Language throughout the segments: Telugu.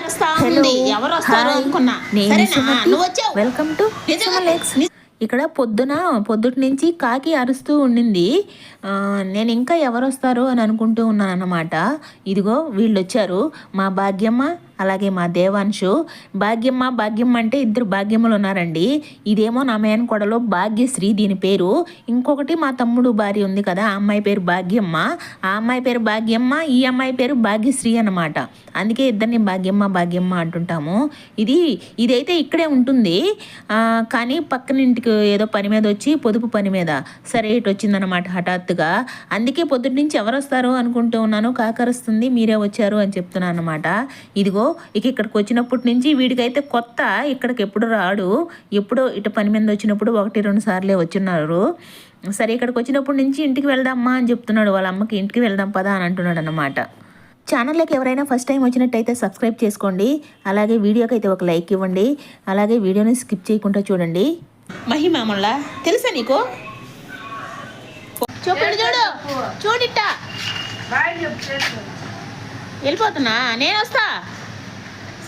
అరుస్తా ఉంది ఎవరు వస్తారు అనుకున్నా. నువ్వు వచ్చావు. Welcome to. ఇక్కడ పొద్దున పొద్దుటి నుంచి కాకి అరుస్తూ ఉండింది. ఆ, నేను ఇంకా ఎవరు వస్తారు అని అనుకుంటూ ఉన్నాను అన్నమాట ఇదిగో వీళ్ళు వచ్చారు మా భాగ్యమ్మ అలాగే మా దేవాంశు భాగ్యమ్మ భాగ్యమ్మ అంటే ఇద్దరు భాగ్యమ్మలు ఉన్నారండి. ఇదేమో నా మేనకోడలో భాగ్యశ్రీ దీని పేరు. ఇంకొకటి మా తమ్ముడు భార్య ఉంది కదా ఆ అమ్మాయి పేరు భాగ్యమ్మ. ఆ అమ్మాయి పేరు భాగ్యమ్మ ఈ అమ్మాయి పేరు భాగ్యశ్రీ అన్నమాట. అందుకే ఇద్దరిని భాగ్యమ్మ భాగ్యమ్మ అంటుంటాము. ఇది ఇదైతే ఇక్కడే ఉంటుంది. కానీ పక్కన ఇంటికి ఏదో పని మీద వచ్చి పొదుపు పని మీద. సరే ఇటు వచ్చిందనమాట హఠాత్తుగా. అందుకే పొద్దుటి నుంచి ఎవరు వస్తారు అనుకుంటూ ఉన్నాను. కాకరుస్తుంది మీరే వచ్చారు అని చెప్తున్నాను అనమాట ఇదిగో ఇక ఇక్కడికి వచ్చినప్పటి నుంచి వీడికైతే కొత్త ఇక్కడికి ఎప్పుడు రాడు. ఎప్పుడో ఇటు పని మీద వచ్చినప్పుడు ఒకటి రెండు సార్లే వచ్చిన్నారు సరే ఇక్కడికి వచ్చినప్పటి నుంచి ఇంటికి వెళ్దామా అని చెప్తున్నాడు. వాళ్ళ అమ్మకి ఇంటికి వెళ్దాం పదా అని అంటున్నాడు అనమాట ఛానల్లోకి ఎవరైనా ఫస్ట్ టైం వచ్చినట్టయితే సబ్స్క్రైబ్ చేసుకోండి. అలాగే వీడియోకి అయితే ఒక లైక్ ఇవ్వండి. అలాగే వీడియోని స్కిప్ చేయకుండా చూడండి. మహిమాముళ్ళ తెలుసా నీకు? చూపండి చూడు. చూడిట్ట వెళ్ళిపోతున్నా. నేను వస్తా.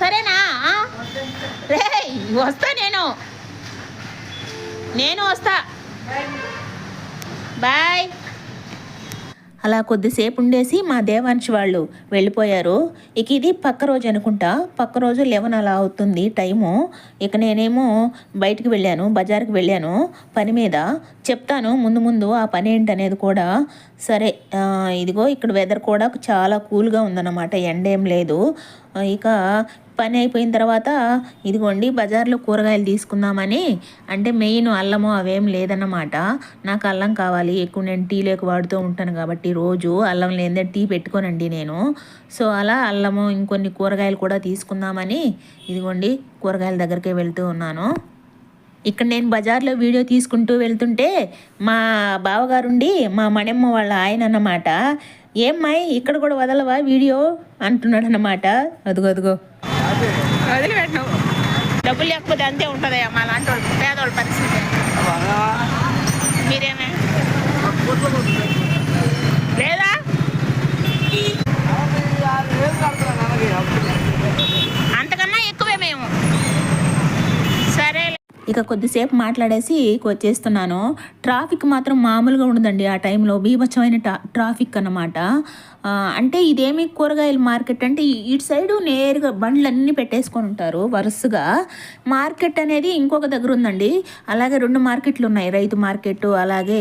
సరేనా? రే వస్తా నేను. నేను వస్తా. బాయ్. అలా కొద్దిసేపు ఉండేసి మా దేవాంశ్ వాళ్ళు వెళ్ళిపోయారు. ఇక ఇది పక్క రోజు అనుకుంటా. పక్క రోజు లెవెన్ అలా అవుతుంది టైము. ఇక నేనేమో బయటికి వెళ్ళాను బజార్కి వెళ్ళాను పని మీద. చెప్తాను ముందు ముందు ఆ పని ఏంటనేది కూడా. సరే ఇదిగో ఇక్కడ వెదర్ కూడా చాలా కూల్గా ఉందన్నమాట. ఎండ ఏం లేదు. ఇక పని అయిపోయిన తర్వాత ఇదిగోండి బజార్లో కూరగాయలు తీసుకుందామని. అంటే మెయిన్ అల్లము అవేం లేదన్నమాట. నాకు అల్లం కావాలి. ఎక్కువ నేను టీ లేక వాడుతూ ఉంటాను కాబట్టి రోజు అల్లం లేదే టీ పెట్టుకోనండి నేను. సో అలా అల్లము ఇంకొన్ని కూరగాయలు కూడా తీసుకుందామని ఇదిగోండి కూరగాయల దగ్గరికి వెళ్తూ ఉన్నాను. ఇక్కడ నేను బజార్లో వీడియో తీసుకుంటూ వెళ్తుంటే మా బావగారుండి మా మణమ్మ వాళ్ళ ఆయన అన్నమాట. ఏమ్మాయి ఇక్కడ కూడా వదలవా వీడియో? అంటున్నాడు అన్నమాట అదిగో. అదిగో డబ్బులు లేకపోతే అంతే ఉంటుంది మా లాంటి వాళ్ళు పేదవాళ్ళ పరిస్థితి. మీరేమే? లేదా అంతకన్నా ఎక్కువే మేము సరే ఇక కొద్దిసేపు మాట్లాడేసి వచ్చేస్తున్నాను ట్రాఫిక్ మాత్రం మామూలుగా ఉండదండి ఆ టైంలో బీభత్సమైన ట్రాఫిక్ అన్నమాట. అంటే ఇదేమి కూరగాయల మార్కెట్ అంటే ఇటు సైడు నేరుగా బండ్లన్నీ పెట్టేసుకొని ఉంటారు వరుసగా. మార్కెట్ అనేది ఇంకొక దగ్గర ఉందండి. అలాగే రెండు మార్కెట్లు ఉన్నాయి రైతు మార్కెట్ అలాగే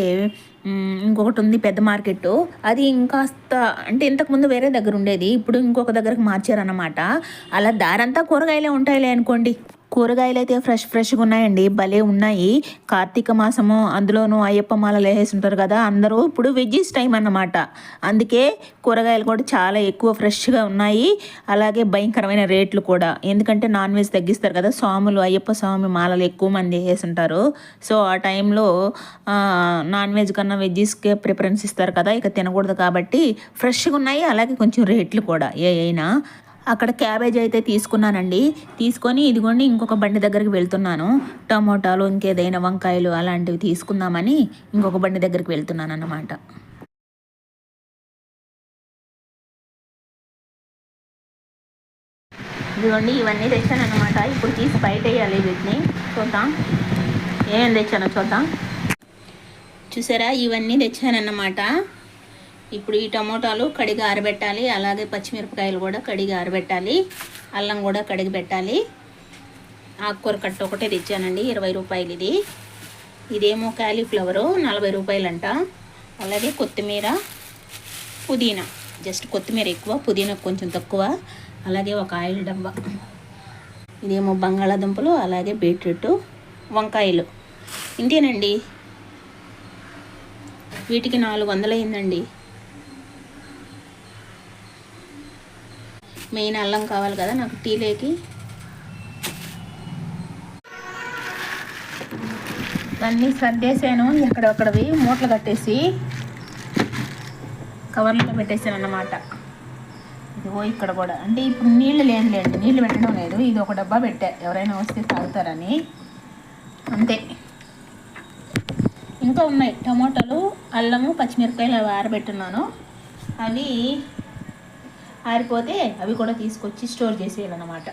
ఇంకొకటి ఉంది పెద్ద మార్కెట్ అది ఇంకాస్త అంటే ఇంతకుముందు వేరే దగ్గర ఉండేది ఇప్పుడు ఇంకొక దగ్గరకు మార్చారన్నమాట. అలా దారంతా కూరగాయలే ఉంటాయిలే అనుకోండి. కూరగాయలు అయితే ఫ్రెష్ ఫ్రెష్గా ఉన్నాయండి. భలే ఉన్నాయి. కార్తీక మాసము అందులోనూ అయ్యప్ప మాలలు వేసేసి ఉంటారు కదా అందరూ ఇప్పుడు వెజ్జీస్ టైం అన్నమాట. అందుకే కూరగాయలు కూడా చాలా ఎక్కువ ఫ్రెష్గా ఉన్నాయి. అలాగే భయంకరమైన రేట్లు కూడా. ఎందుకంటే నాన్ వెజ్ తగ్గిస్తారు కదా స్వాములు అయ్యప్ప స్వామి మాలలు ఎక్కువ మంది వేసేసి ఉంటారు సో ఆ టైంలో నాన్ వెజ్ కన్నా వెజ్జీస్కే ప్రిఫరెన్స్ ఇస్తారు కదా ఇక తినకూడదు కాబట్టి ఫ్రెష్గా ఉన్నాయి. అలాగే కొంచెం రేట్లు కూడా ఏ అయినా. అక్కడ క్యాబేజ్ అయితే తీసుకున్నానండి. తీసుకొని ఇదిగోండి ఇంకొక బండి దగ్గరికి వెళ్తున్నాను. టమోటాలు ఇంకేదైనా వంకాయలు అలాంటివి తీసుకుందామని ఇంకొక బండి దగ్గరికి వెళ్తున్నాను అన్నమాట ఇదిగోండి ఇవన్నీ తెచ్చాను అనమాట ఇప్పుడు తీసి బయట వేయాలి వీటిని. చూద్దాం. ఏమేమి తెచ్చానో చూద్దాం. చూసారా? ఇవన్నీ తెచ్చానన్నమాట. ఇప్పుడు ఈ టమోటాలు కడిగి ఆరబెట్టాలి. అలాగే పచ్చిమిరపకాయలు కూడా కడిగి ఆరబెట్టాలి. అల్లం కూడా కడిగి పెట్టాలి. ఆకుకూర కట్ట ఒకటే తెచ్చానండి ఇరవై రూపాయలు ఇది. ఇదేమో క్యాలీఫ్లవరు నలభై రూపాయలంట. అలాగే కొత్తిమీర పుదీనా. జస్ట్ కొత్తిమీర ఎక్కువ పుదీనా కొంచెం తక్కువ. అలాగే ఒక ఆయిల్ డబ్బా. ఇదేమో బంగాళాదుంపలు అలాగే బీట్రూట్ వంకాయలు. ఇంతేనండి. వీటికి నాలుగు వందలు అయిందండి మెయిన్ అల్లం కావాలి కదా నాకు టీలేకి అన్నీ సర్దేశాను ఎక్కడొక్కడవి మూటలు కట్టేసి కవర్లో పెట్టేసాను అన్నమాట ఇదిగో ఇక్కడ కూడా. అంటే ఇప్పుడు నీళ్ళు లేదులేండి నీళ్ళు పెట్టడం లేదు. ఇది ఒక డబ్బా పెట్టా. ఎవరైనా వస్తే తాగుతారని. అంతే. ఇంకా ఉన్నాయి టమాటాలు అల్లము పచ్చిమిరపకాయలు అవి ఆరబెట్టున్నాను. అవి ఆరిపోతే అవి కూడా తీసుకొచ్చి స్టోర్ చేసేయాలన్నమాట.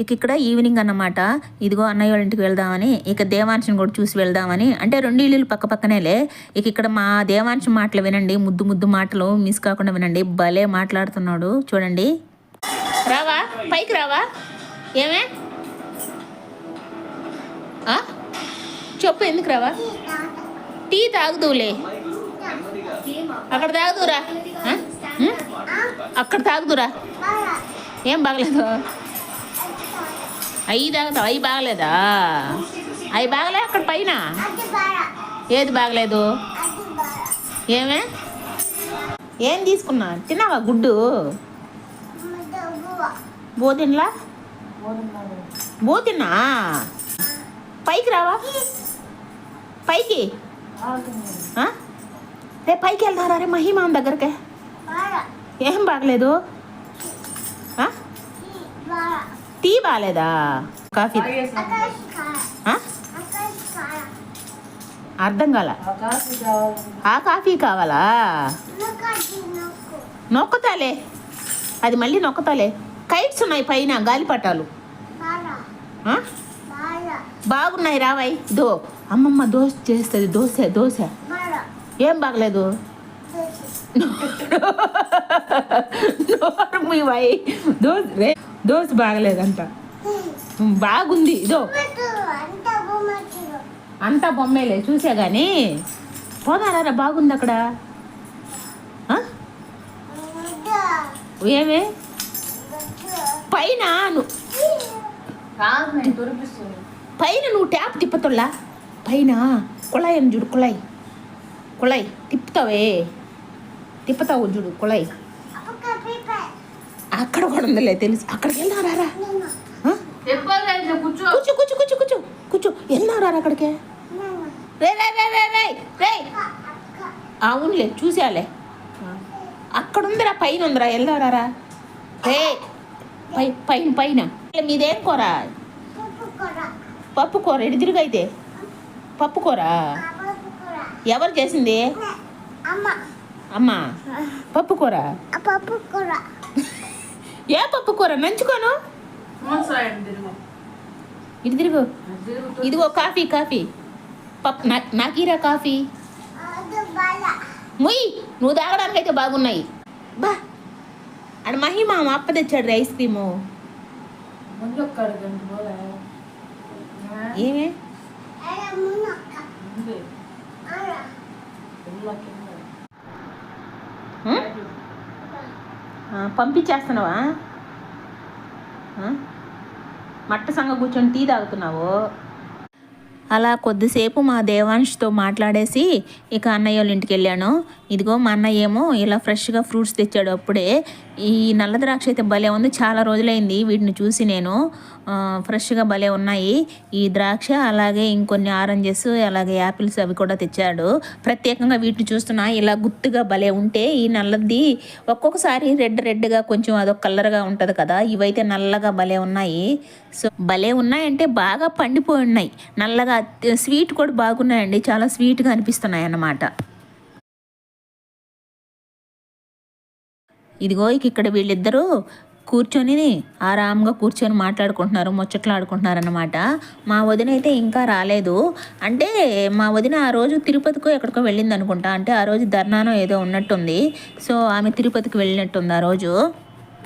ఇక ఇక్కడ ఈవినింగ్ అన్నమాట. ఇదిగో అన్నయ్య వాళ్ళ ఇంటికి వెళ్దామని ఇక దేవాంశం కూడా చూసి వెళ్దామని అంటే రెండు ఇల్లులు పక్క పక్కనేలే. ఇక ఇక్కడ మా దేవాంశం మాటలు వినండి ముద్దు ముద్దు మాటలు మిస్ కాకుండా వినండి. భలే మాట్లాడుతున్నాడు చూడండి. రావా? పైకి రావా? ఏమే? చెప్పు ఎందుకు రావా? టీ తాగుదువులే. అక్కడ తాగుదురా. అక్కడ తాగుదురా. ఏం బాగలేదు? అవి తాగుతావు? అవి బాగలేదా? అవి బాగలే అక్కడ పైన? ఏది బాగలేదు? ఏమే? ఏం తీసుకున్నా? తిన్నావా గుడ్డు? బోతిన్లా బోతిన్నా పైకి రావా? పైకి? రే పైకి వెళ్తారా రే మహిమాన్ దగ్గరకే. ఏం బాగలేదు? టీ బాగలేదా కాఫీ? అర్థం కాల. ఆ కాఫీ కావాలా? నొక్కుతాలే. అది మళ్ళీ నొక్కుతాలే. కైట్స్ ఉన్నాయి పైన గాలిపటాలు? బాగున్నాయి రావాయి దో. అమ్మమ్మ దోశ చేస్తుంది దోశ దోశ. ఏం బాగలేదు. దోశ రే దోశ బాగలేదంట. బాగుంది. ఇదో. అంతా బొమ్మేలే చూసా కానీ పోదారా బాగుంది అక్కడ? ఏమే? పైన పైన నువ్వు ట్యాప్ తిప్పుతుల్లా? పైన. కుళాయి అని చూడు కుళాయి. కుళాయి తిప్పుతావే. తిప్పుతావు చూడు కుళాయి. అక్కడ కూడా ఉందిలే తెలుసు. అక్కడికి వెళ్దారా కూర్చో. కూర్చో కూర్చో కూర్చో కూర్చో. వెళ్దారా అక్కడికే. రే రే రే రే రే రే. అవునులే చూసాలే అక్కడ ఉందిరా పైన ఉందిరా. వెళ్దారా రే పై పైన పైన. మీదేం కూర? పప్పు కూర ఎడి తిరుగైతే పప్పు కూర? ఎవరు చేసింది? అమ్మా. పప్పు కూర? పప్పు కూర. ఏ పప్పు కూర? నంచుకోను. ఇటు తిరుగు. ఇదిగో కాఫీ కాఫీ. పప్పు నాకీరా కాఫీ? అది బాల ముయ్ నువ్వు తాగడానికి అయితే బాగున్నాయి. బా. అక్కడ మహిమ మా అప్ప తెచ్చాడు ఐస్ క్రీము. ఏమే అరే మునక్క అరే ఉం? ఆ, పంపించేస్తున్నావా? మట్ట సంగ కూర్చొని టీ తాగుతున్నావు? అలా కొద్దిసేపు మా దేవాంష్తో మాట్లాడేసి ఇక అన్నయ్య వాళ్ళ ఇంటికి వెళ్ళాను. ఇదిగో మా అన్నయ్య ఏమో ఇలా ఫ్రెష్గా ఫ్రూట్స్ తెచ్చాడు అప్పుడే. ఈ నల్ల ద్రాక్ష అయితే భలే ఉంది. చాలా రోజులైంది వీటిని చూసి నేను. ఫ్రెష్గా భలే ఉన్నాయి. ఈ ద్రాక్ష అలాగే ఇంకొన్ని ఆరెంజెస్ అలాగే యాపిల్స్ అవి కూడా తెచ్చాడు. ప్రత్యేకంగా వీటిని చూస్తున్నా ఇలా గుత్తుగా భలే ఉంటే ఈ నల్లది ఒక్కొక్కసారి రెడ్ రెడ్గా కొంచెం అదొక కలర్గా ఉంటుంది కదా ఇవైతే నల్లగా భలే ఉన్నాయి. సో భలే ఉన్నాయంటే బాగా పండిపోయి ఉన్నాయి. నల్లగా స్వీట్ కూడా బాగున్నాయండి చాలా స్వీట్గా అనిపిస్తున్నాయి అన్నమాట. ఇదిగో ఇక ఇక్కడ వీళ్ళిద్దరూ కూర్చొని ఆరామ్గా కూర్చొని మాట్లాడుకుంటున్నారు ముచ్చట్లు ఆడుకుంటున్నారు మా వదిన అయితే ఇంకా రాలేదు. అంటే మా వదిన ఆ రోజు తిరుపతికో ఎక్కడికో వెళ్ళింది అనుకుంటా అంటే ఆ రోజు ధర్నానో ఏదో ఉన్నట్టుంది. సో ఆమె తిరుపతికి వెళ్ళినట్టుంది ఆ రోజు.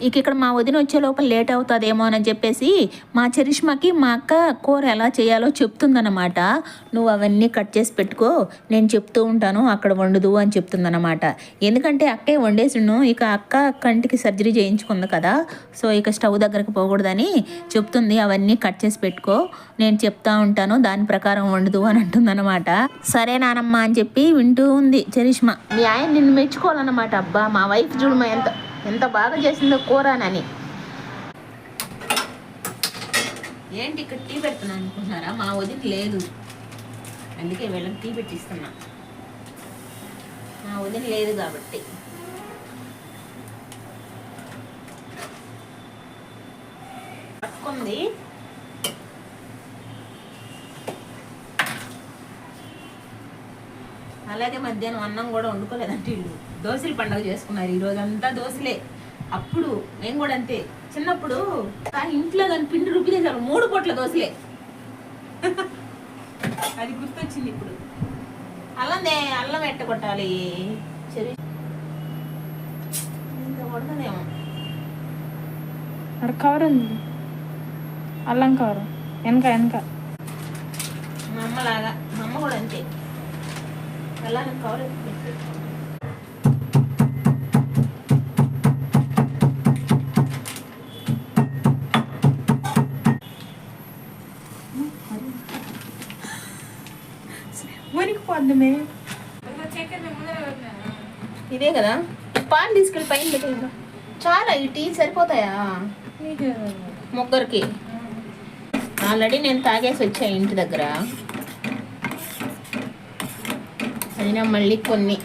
ఇక ఇక్కడ మా వదిన వచ్చే లోపల లేట్ అవుతుందేమో అని చెప్పేసి మా చరిష్మాకి మా అక్క కూర ఎలా చేయాలో చెప్తుందన్నమాట. నువ్వు అవన్నీ కట్ చేసి పెట్టుకో నేను చెప్తూ ఉంటాను అక్కడ వండుదు అని చెప్తుందన్నమాట. ఎందుకంటే అక్కే వండేసిండు ఇక అక్క కంటికి సర్జరీ చేయించుకుంది కదా సో ఇక స్టవ్ దగ్గరకు పోకూడదని చెప్తుంది అవన్నీ కట్ చేసి పెట్టుకో నేను చెప్తా ఉంటాను దాని ప్రకారం వండుదు అని అంటుందన్నమాట. సరే నానమ్మ అని చెప్పి వింటూ ఉంది చరిష్మా. మీ ఆయన నిన్ను మెచ్చుకోవాలన్నమాట అబ్బా మా వైఫ్ చూడమా ఎంత ఎంత బాగా చేసిందో కూరనని ఏంటి ఇక్కడ టీ పెడుతున్నాను అనుకుంటున్నారా? మా వదిన లేదు. అందుకే వీళ్ళకి టీ పెట్టిస్తున్నా మా వదిన లేదు కాబట్టి. పట్టుకుంది. అలాగే మధ్యాహ్నం అన్నం కూడా వండుకోలేదంటే వీళ్ళు. దోశల పండుగ చేసుకున్నారు. ఈ అంతా దోశలే. అప్పుడు మేము కూడా అంతే. చిన్నప్పుడు కానీ ఇంట్లో కానీ పిండి రుబ్బితే చాలు మూడు పొట్ల దోశలే. అది గుర్తొచ్చింది ఇప్పుడు. అల్లందే అల్లం ఎట్ట కొట్టాలి? అక్కడ కవర్ ఉంది. అల్లం కవర్. వెనక వెనక. మా అమ్మలాగా మా అమ్మ కూడా అంతే. కవర్ ఇదే కదా. పాలు తీసుకెళ్ళి పైన పెట్టేదా చాలా ఈ టీ సరిపోతాయా? ముగ్గురికి. ఆల్రెడీ నేను తాగేసి వచ్చా ఇంటి దగ్గర. అయినా మళ్ళీ కొన్ని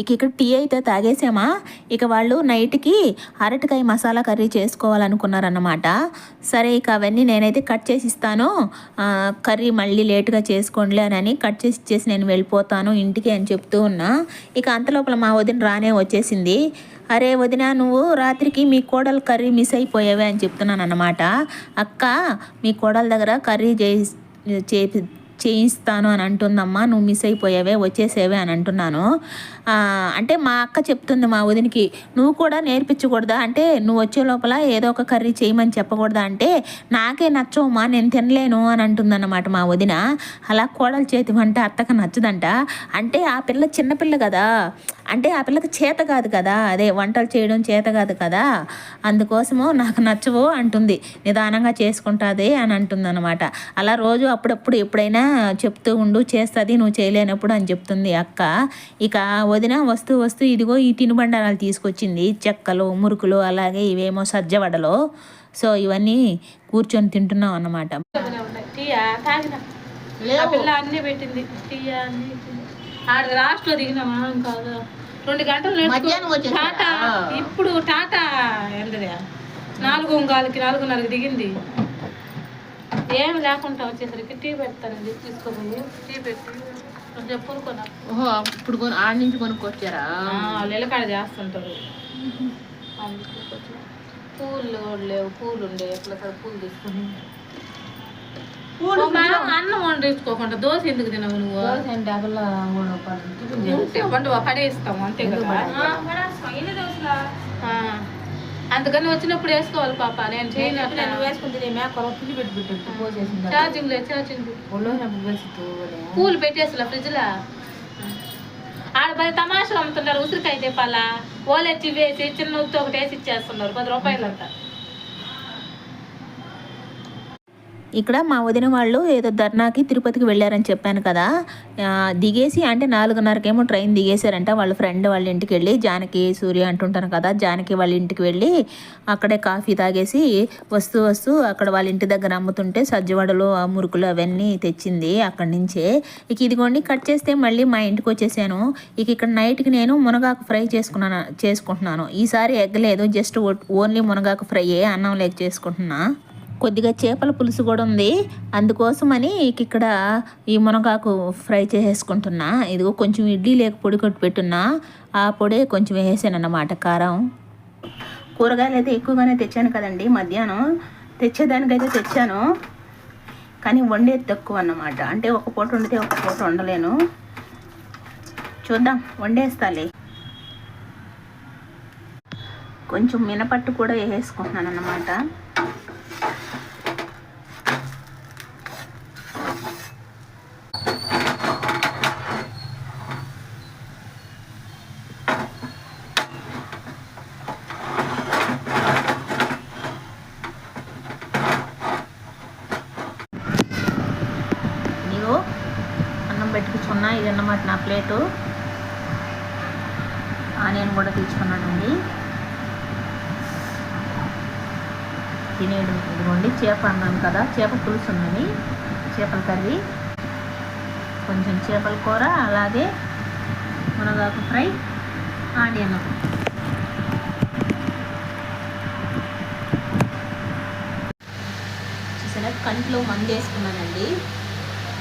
ఇక ఇక్కడ టీ అయితే తాగేసామా? ఇక వాళ్ళు నైట్కి అరటికాయ మసాలా కర్రీ చేసుకోవాలనుకున్నారన్నమాట. సరే ఇక అవన్నీ నేనైతే కట్ చేసి ఇస్తాను. కర్రీ మళ్ళీ లేట్గా చేసుకోండిలే అని కట్ చేసి ఇచ్చేసి నేను వెళ్ళిపోతాను ఇంటికి అని చెప్తూ ఉన్నా. ఇక అంతలోపల మా వదిన రానే వచ్చేసింది. అరే వదిన నువ్వు రాత్రికి మీ కోడలు కర్రీ మిస్ అయిపోయావే అని చెప్తున్నాను అన్నమాట అక్క మీ కోడల దగ్గర కర్రీ చేసి చేయిస్తాను అని అంటుందమ్మా నువ్వు మిస్ అయిపోయావే వచ్చేసేవే అని అంటున్నాను. అంటే మా అక్క చెప్తుంది మా వదినికి నువ్వు కూడా నేర్పించకూడదా? అంటే నువ్వు వచ్చే లోపల ఏదో ఒక కర్రీ చేయమని చెప్పకూడదా? అంటే నాకే నచ్చవమ్మా నేను తినలేను అని అంటుందన్నమాట మా వదిన. అలా కోడలు చేతి వంట అత్తకు నచ్చదంట. అంటే ఆ పిల్ల చిన్నపిల్ల కదా. అంటే ఆ పిల్లకి చేత కాదు కదా. అదే వంటలు చేయడం చేత కాదు కదా. అందుకోసము నాకు నచ్చవు అంటుంది. నిదానంగా చేసుకుంటుంది అని అంటుంది అనమాట అలా రోజు అప్పుడప్పుడు ఎప్పుడైనా చెప్తూ ఉండు చేస్తుంది నువ్వు చేయలేనప్పుడు అని చెప్తుంది అక్క. ఇక వదిన వస్తూ వస్తూ ఇదిగో ఈ తినుబండారాలు తీసుకొచ్చింది. చెక్కలు మురుకులు అలాగే ఇవేమో సజ్జవడలు. సో ఇవన్నీ కూర్చొని తింటున్నాం అన్నమాట. లాస్ట్లో దిగినామా కాదు రెండు గంటలు? టాటా ఇప్పుడు టాటా నాలుగు ఉంగాలకి నాలుగున్నరకి దిగింది. ఏమి లేకుండా వచ్చేసరికి టీ పెడతానండి తీసుకోపోయి టీ పెట్టి ఓహో ఇప్పుడు ఆడ నుంచి కొనుక్కొచ్చారా? ఎలకాడ చేస్తుంటారు. పూలు లేవు పూలు ఉండే ఎట్లా పూలు తీసుకుని అన్నం వండించుకోకుండా దోశ ఎందుకు తినవు నువ్వు? ఉంటే వండు పడేస్తాము అంతే కదా? ఆ. అందుకని వచ్చినప్పుడు వేసుకోవాలి పాప నేను చేయను ఛార్జింగ్ లేదు ఛార్జింగ్ పూలు పెట్టేసిలా ఫ్రిడ్జ్ లా. ఆడ పది తమాషాలు అమ్ముతున్నారు ఉసిరికాయ తెప్పాలా? ఓలెచ్చి వేసి చిన్న ఉప్పు ఒకటి వేసి ఇచ్చేస్తున్నారు పది రూపాయలు అంట ఇక్కడ మా వదిన వాళ్ళు ఏదో ధర్నాకి తిరుపతికి వెళ్ళారని చెప్పాను కదా. దిగేసి అంటే నాలుగున్నరకేమో ట్రైన్ దిగేశారంట. వాళ్ళ ఫ్రెండ్ వాళ్ళ ఇంటికి వెళ్ళి జానకి సూర్య అంటుంటాను కదా జానకి వాళ్ళ ఇంటికి వెళ్ళి అక్కడే కాఫీ తాగేసి వస్తూ వస్తూ అక్కడ వాళ్ళ ఇంటి దగ్గర అమ్ముతుంటే సజ్జవడలు ఆ మురుకులు అవన్నీ తెచ్చింది అక్కడి నుంచే. ఇక ఇదిగోండి కట్ చేస్తే మళ్ళీ మా ఇంటికి వచ్చేసాను. ఇక ఇక్కడ నైట్కి నేను మునగాకు ఫ్రై చేసుకున్నాను చేసుకుంటున్నాను. ఈసారి ఎగ్గలేదు జస్ట్ ఓన్లీ మునగాకు ఫ్రై అన్నం లేక చేసుకుంటున్నా. కొద్దిగా చేపల పులుసు కూడా ఉంది. అందుకోసమని ఇక్కడ ఈ మునగాకు ఫ్రై చేసేసుకుంటున్నా. ఇదిగో కొంచెం ఇడ్లీ లేక పొడి కొట్టి పెట్టున్నా. ఆ పొడి కొంచెం వేసాను అన్నమాట కారం. కూరగాయలు అయితే ఎక్కువగానే తెచ్చాను కదండి మధ్యాహ్నం. తెచ్చేదానికైతే తెచ్చాను. కానీ వండేది తక్కువ అన్నమాట అంటే ఒక పూట వండితే ఒక పూట వండలేను. చూద్దాం వండేస్తాలే. కొంచెం మినపట్టు కూడా వేసేసుకుంటున్నాను అన్నమాట నీవు అన్నం పెట్టుకున్నా ఇది అన్నమాట నా ప్లేటు. ఆనియన్ కూడా తీసుకున్నానండి. తినేయడం ఇదిగోండి చేప అన్నాను కదా చేప పులుసు ఉన్నది చేపల కర్రీ. కొంచెం చేపల కూర అలాగే మునగాకు ఫ్రై ఆనియన్. చూసారా? కంట్లో మందు వేసుకున్నానండి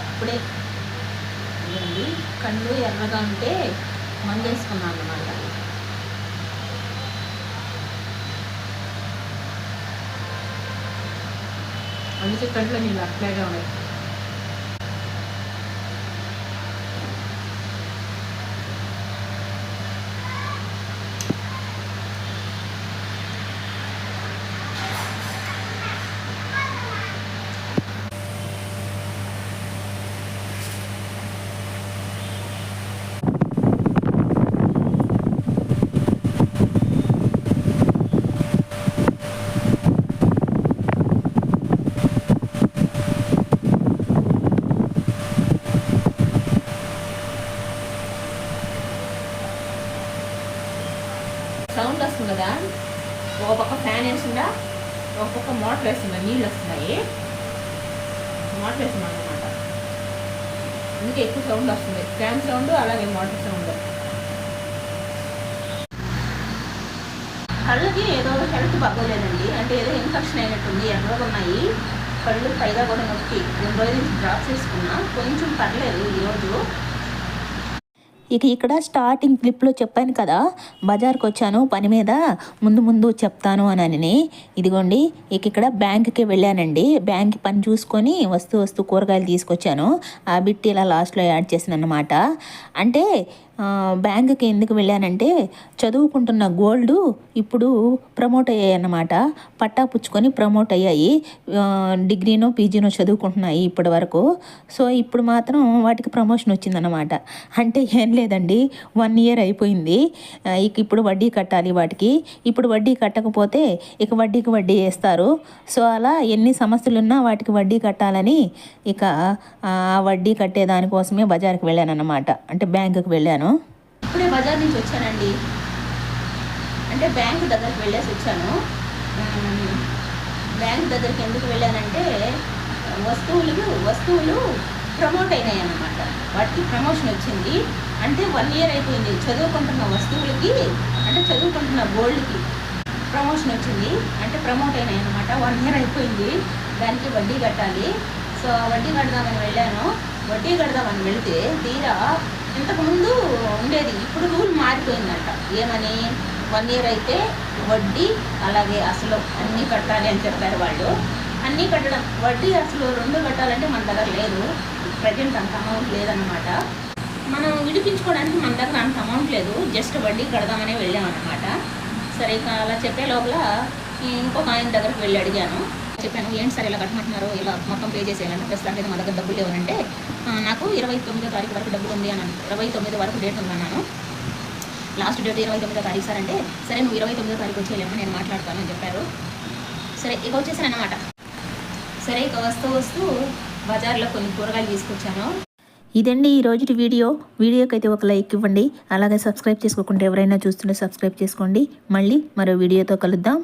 ఇప్పుడే ఇదండి కళ్ళు ఎర్రగా ఉంటే మందు అన్నమాట అనమాట అందుకే కళ్ళు నీళ్ళు అట్లాగే ఉన్నాయి సౌండ్ వస్తుంది కదా ఒక పక్క ఫ్యాన్ వేసిందా ఒక పక్క మోటార్ వేసిందా నీళ్ళు వస్తున్నాయి మోటార్ వేస్తున్నాను అనమాట అందుకే ఎక్కువ సౌండ్ వస్తుంది ఫ్యాన్ సౌండ్ అలాగే మోటార్ సౌండ్ కళ్ళకి ఏదో హెల్త్ బాగోలేదండి అంటే ఏదో ఇన్ఫెక్షన్ అయినట్టుంది ఎర్రగా ఉన్నాయి. కళ్ళు పైగా కూడా నొప్పి. రెండు రోజుల నుంచి డ్రాప్ చేసుకున్నా. కొంచెం పర్లేదు ఈరోజు ఇక ఇక్కడ స్టార్టింగ్ క్లిప్లో చెప్పాను కదా బజార్కి వచ్చాను పని మీద ముందు ముందు చెప్తాను అని అని ఇదిగోండి ఇక ఇక్కడ బ్యాంక్కి వెళ్ళానండి. బ్యాంక్ పని చూసుకొని వస్తూ వస్తూ కూరగాయలు తీసుకొచ్చాను. ఆ బిట్టి ఇలా లాస్ట్లో యాడ్ చేసిన అనమాట అంటే బ్యాంకుకి ఎందుకు వెళ్ళానంటే చదువుకుంటున్న గోల్డ్ ఇప్పుడు ప్రమోట్ అయ్యాయి అన్నమాట పట్టా పుచ్చుకొని ప్రమోట్ అయ్యాయి. డిగ్రీనో పీజీనో చదువుకుంటున్నాయి ఇప్పటి వరకు సో ఇప్పుడు మాత్రం వాటికి ప్రమోషన్ వచ్చిందన్నమాట. అంటే ఏం లేదండి వన్ ఇయర్ అయిపోయింది. ఇక ఇప్పుడు వడ్డీ కట్టాలి వాటికి. ఇప్పుడు వడ్డీ కట్టకపోతే ఇక వడ్డీకి వడ్డీ వేస్తారు. సో అలా ఎన్ని సమస్యలున్నా వాటికి వడ్డీ కట్టాలని ఇక ఆ వడ్డీ కట్టే దానికోసమే బజార్కి వెళ్ళాను అన్నమాట అంటే బ్యాంకుకి వెళ్ళాను. ఇప్పుడే బజార్ నుంచి వచ్చానండి. అంటే బ్యాంకు దగ్గరికి వెళ్ళేసి వచ్చాను. బ్యాంక్ దగ్గరికి ఎందుకు వెళ్ళానంటే వస్తువులు వస్తువులు ప్రమోట్ అయినాయి అన్నమాట వాటికి ప్రమోషన్ వచ్చింది. అంటే వన్ ఇయర్ అయిపోయింది. చదువుకుంటున్న వస్తువులకి అంటే చదువుకుంటున్న గోల్డ్కి ప్రమోషన్ వచ్చింది. అంటే ప్రమోట్ అయినాయి అనమాట వన్ ఇయర్ అయిపోయింది. దానికి వడ్డీ కట్టాలి. సో వడ్డీ కడదామని వెళ్ళాను. వడ్డీ కడదామని వెళితే తీరా ఇంతకుముందు ఉండేది. ఇప్పుడు రూల్ మారిపోయిందంట. ఏమని? వన్ ఇయర్ అయితే వడ్డీ అలాగే అసలు అన్నీ కట్టాలి అని చెప్పారు వాళ్ళు. అన్నీ కట్టడం వడ్డీ అసలు రెండు కట్టాలంటే మన దగ్గర లేదు. ప్రజెంట్ అంత అమౌంట్ లేదనమాట మనం విడిపించుకోవడానికి మన దగ్గర అంత అమౌంట్ లేదు. జస్ట్ వడ్డీ కడదామనే వెళ్ళామన్నమాట. సరే ఇక అలా చెప్పే లోపల ఇంకొక ఆయన దగ్గరికి వెళ్ళి అడిగాను. చెప్పాను ఏంటి సార్ ఇలా కట్టమంటున్నారు ఇలా మొత్తం పే చేసేయాలంటే ప్రస్తుతానికి అయితే మా దగ్గర డబ్బులు లేవనంటే నాకు ఇరవై తొమ్మిదో తారీఖు వరకు డబ్బులు ఉంది అని అన్నాను. ఇరవై తొమ్మిది వరకు డేట్ ఉందన్నాను లాస్ట్ డేట్ ఇరవై తొమ్మిదో తారీఖు సార్ అంటే సరే నువ్వు ఇరవై తొమ్మిదో తారీఖు వచ్చేయలేమో నేను మాట్లాడతాను అని చెప్పారు. సరే ఇక వచ్చేసాను అనమాట సరే ఇక వస్తూ వస్తూ బజార్లో కొన్ని కూరగాయలు తీసుకొచ్చాను. ఇదండి ఈ రోజు వీడియో. వీడియోకి అయితే ఒక లైక్ ఇవ్వండి. అలాగే సబ్స్క్రైబ్ చేసుకోకుండా ఎవరైనా చూస్తుంటే సబ్స్క్రైబ్ చేసుకోండి. మళ్ళీ మరో వీడియోతో కలుద్దాం.